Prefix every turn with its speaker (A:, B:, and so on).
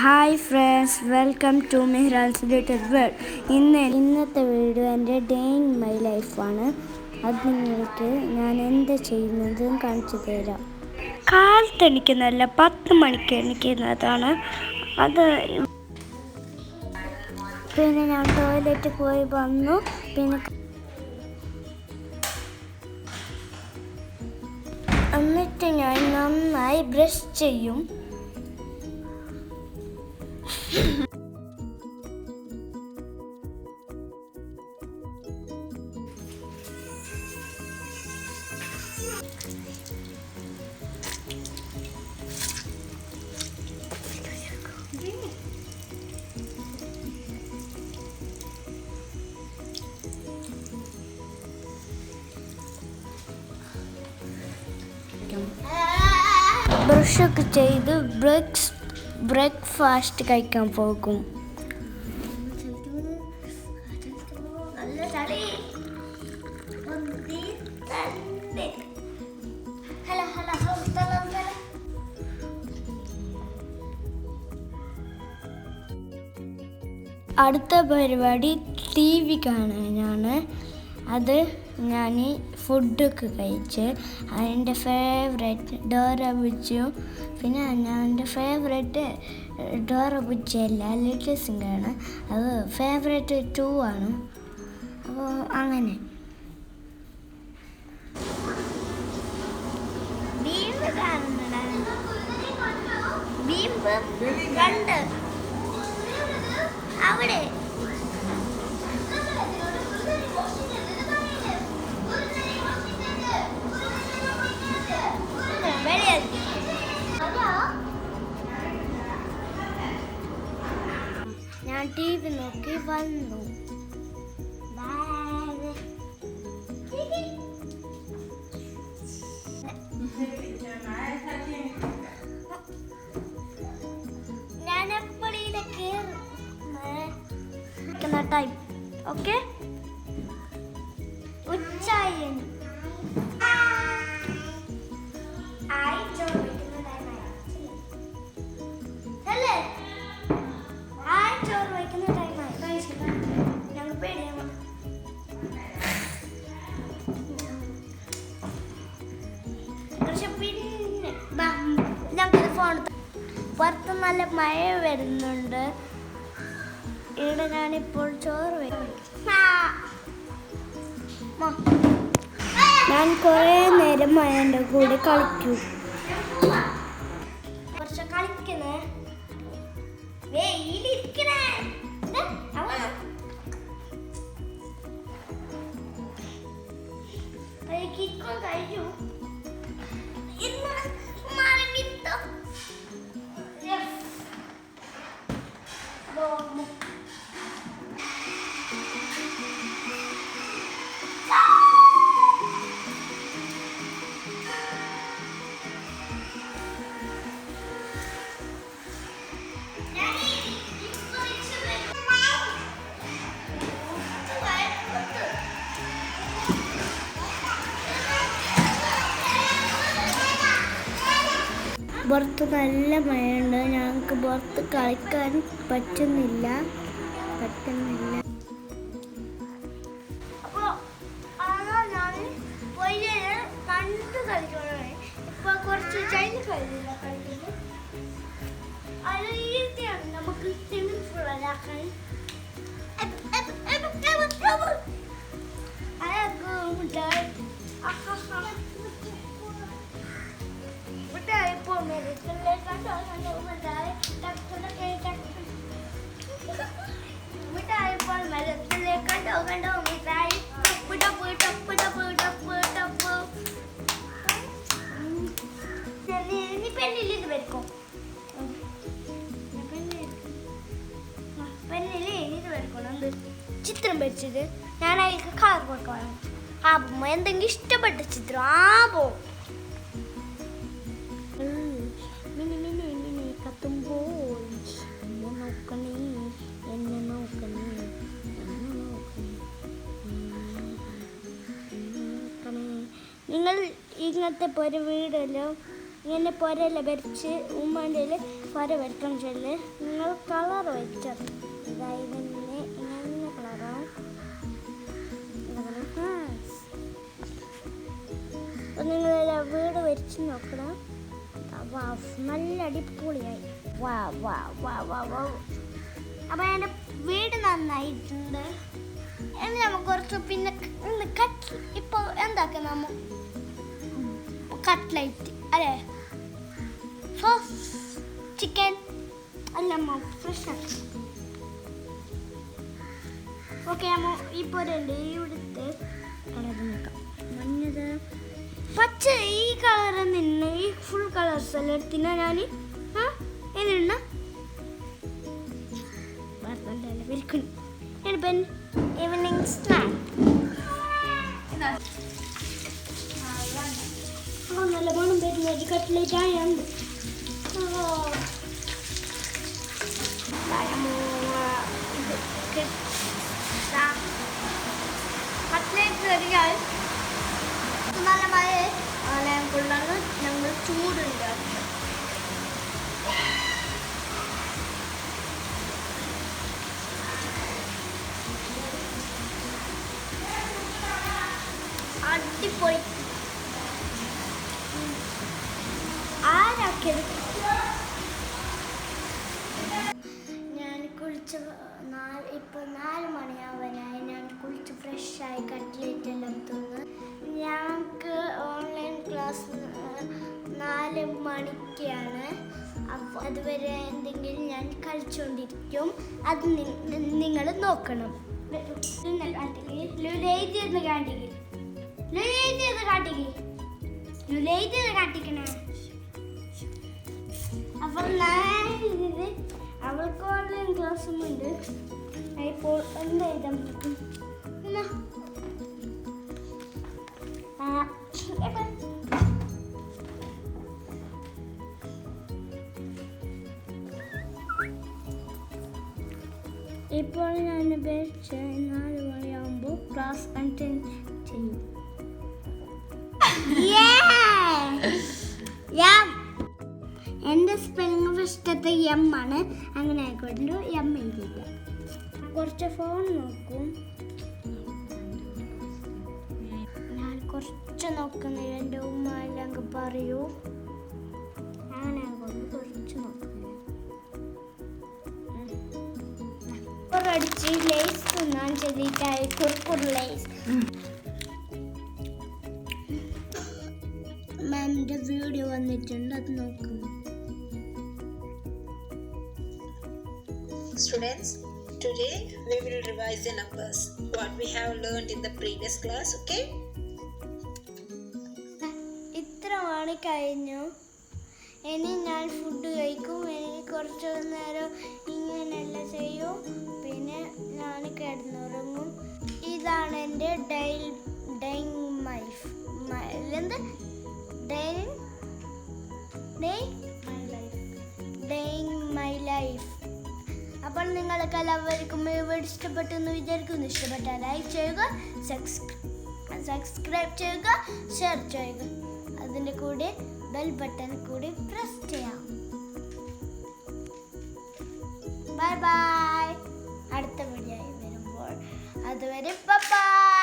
A: Hi friends welcome to Mehran's little world ഇന്ന് ഇന്നത്തെ video എന്റെ ഡേയിങ് മൈ ലൈഫാണ്. അത് നിങ്ങൾക്ക് ഞാൻ എന്താ ചെയ്യുന്നതും കാണിച്ചു തരാം. കാലത്ത് എണിക്കുന്നതല്ല പത്ത് മണിക്ക് എണിക്കുന്നതാണ്. അത് പിന്നെ ഞാൻ ടോയ്ലറ്റിൽ പോയി വന്നു. പിന്നെ എന്നിട്ട് ഞാൻ നന്നായി ബ്രഷ് ചെയ്യും. ബ്രഷൊക്കെ ചെയ്ത് ബ്രേക്സ് ബ്രേക്ക്ഫാസ്റ്റ് കഴിക്കാൻ പോകും. അടുത്ത പരിപാടി ടി വി കാണാനാണ്. അത് ഞാൻ ഫുഡൊക്കെ കഴിച്ച് അതിന്റെ ഫേവറേറ്റ് ഡോറ പുച്ചു പിന്നെ ഞാൻ എന്റെ ഫേവറേറ്റ് ഡോറ പുച്ചയല്ല ലിറ്റിൽ സിംഗാണ് അത് ഫേവറേറ്റ് ടു ആണ്. അപ്പോൾ അങ്ങനെ. അവിടെ. ഞാൻ ടി വി നോക്കി വന്നു ഞാൻ എപ്പോഴും ടൈം ഓക്കെ മഴ വരുന്നുണ്ട്. ഇവിടെ ഞാനിപ്പോൾ ചോറ് ഞാൻ കുറേ നേരം മഴന്റെ കൂടെ കളിക്കും. കുറച്ച് കളിക്കുന്നേ വെയിലിരിക്കണേ. അവ. പുറത്ത് നല്ല മഴയുണ്ട്. ഞങ്ങൾക്ക് പുറത്ത് കളിക്കാൻ പറ്റുന്നില്ല. പറ്റുന്നില്ല. കണ്ട് കളിക്കണേ. முட்டாய் முட்டாய் எப்போவுமே இருக்குல்ல முட்டாய் டக்குன்னு கை டக்கு மிட்டாய் போல் மரத்திலே கண்டோ கண்டோ மிட்டாய் டப்பு டப்பு டப்பு டப்பு டப்பு டப்பு நீ பெண்ணில் இது வரைக்கும் பெண்ணிலே இது வரைக்கும் வந்து சித்திரம் போட்டு வரேன் കൊടുക്കണം എന്തെങ്കിലും ഇഷ്ടപ്പെട്ട ചിത്രം. ആ നോക്കണേ നിങ്ങൾ ഇങ്ങനത്തെ പൊര വീടെല്ലാം ഇങ്ങനെ പുരയില വരച്ച് ഉമ്മന്റെ പുര വരട്ടെന്ന് ചൊല്ല്. നിങ്ങൾ കളർ വെച്ചത് അതായത് അപ്പം നിങ്ങൾ വീട് വരച്ച് നോക്കണം നല്ല അടിപൊളിയായി. വാ വാ വാ വാ വാ. അപ്പം എന്റെ വീട് നന്നായിട്ടുണ്ട്. എന്ന് നമുക്ക് കുറച്ച് പിന്നെ കട്ട് ഇപ്പോൾ എന്താക്കാം നമ്മ? കട്ട്ലൈറ്റ് അല്ലേ? സോസ് ചിക്കൻ അല്ല ഫ്രഷ് ഓക്കെ അമ്മ ഇപ്പോൾ രണ്ട് ഇവിടുത്തെ നോക്കാം മഞ്ഞത് പച്ച ഈ കളർ നിന്ന് ഈ ഫുൾ കളേഴ്സ് എല്ലാം എടുത്തിന ഞാൻ ആ? വിൽക്കുന്നു ഞാനിപ്പം ഈവനിങ് സ്നാക്ക് ആ നല്ല മണം വരുന്ന. ഒരു കട്ട്ലേറ്റ് ആയുണ്ട് കട്ട്ലേറ്റ് റെഡിയായി. നല്ല മഴ കൊണ്ടാണ് ഞങ്ങൾ ചൂടുണ്ട് അടിപൊളി. ആരാക്കിയത്? ഞാൻ കുളിച്ച് നാല് ഇപ്പം നാല് മണിയാവാനായി. ഞാൻ കുളിച്ച് ഫ്രഷായി കട്ട്ലേറ്റ് എല്ലാം തിന്ന്. ഞങ്ങൾക്ക് ഓൺലൈൻ ക്ലാസ് നാല് മണിക്കാണ്. അപ്പോൾ അതുവരെ എന്തെങ്കിലും ഞാൻ കളിച്ചുകൊണ്ടിരിക്കും അത് നിങ്ങൾ നോക്കണം. അവൾക്ക് ഓൺലൈൻ ക്ലാസ്സും ഉണ്ട് ഇപ്പോൾ എന്താ എഴുതാൻ പറ്റും ഇപ്പോൾ ഞാൻ അപേക്ഷ നാല് മണിയാകുമ്പോൾ ക്ലാസ് അറ്റൻഡ് ചെയ്യും. എന്റെ സ്പെല്ലിംഗ് ഇഷ്ടത്തെ എം ആണ്. അങ്ങനെ ആയിക്കോട്ടു എം എഴുതിയില്ല. കുറച്ച് ഫോൺ നോക്കും. ഞാൻ കുറച്ച് നോക്കുന്നില്ല എന്റെ ഉമ്മ എല്ലാം പറയൂ. അങ്ങനെ ആയിക്കോട്ടെ കുറച്ച് നോക്കുന്നു തിന്നാൻ ചെറിയിട്ടായി കുർക്കുർ ലേസ് മാമിന്റെ വീഡിയോ വന്നിട്ടുണ്ട് അത് നോക്കുന്നു
B: Students, today we will revise the numbers what we have learned in the previous class, okay?
A: ഇത്ര മണി കഴിഞ്ഞു. ഇനി ഞാൻ ഫുഡ് കഴിക്കും എനിക്ക് കുറച്ച് നേരം ഇങ്ങനെയല്ല ചെയ്യും. കിടന്നുറങ്ങും. ഇതാണ് എന്റെ ഡൈ ഡൈങ് മൈഫ് മൈ ലൈഫ്. അപ്പോൾ നിങ്ങൾക്ക് എല്ലാവർക്കും ഇവിടെ ഇഷ്ടപ്പെട്ടു എന്ന് വിചാരിക്കുന്നു. ഇഷ്ടപ്പെട്ടാൽ ലൈക്ക് ചെയ്യുക സബ്സ്ക്രൈബ് ചെയ്യുക ഷെയർ ചെയ്യുക. അതിന്റെ കൂടെ ബെൽ ബട്ടൺ കൂടി പ്രസ് ചെയ്യാം. Bye bye. അടുത്ത വീഡിയോ അതുവരെ ബൈ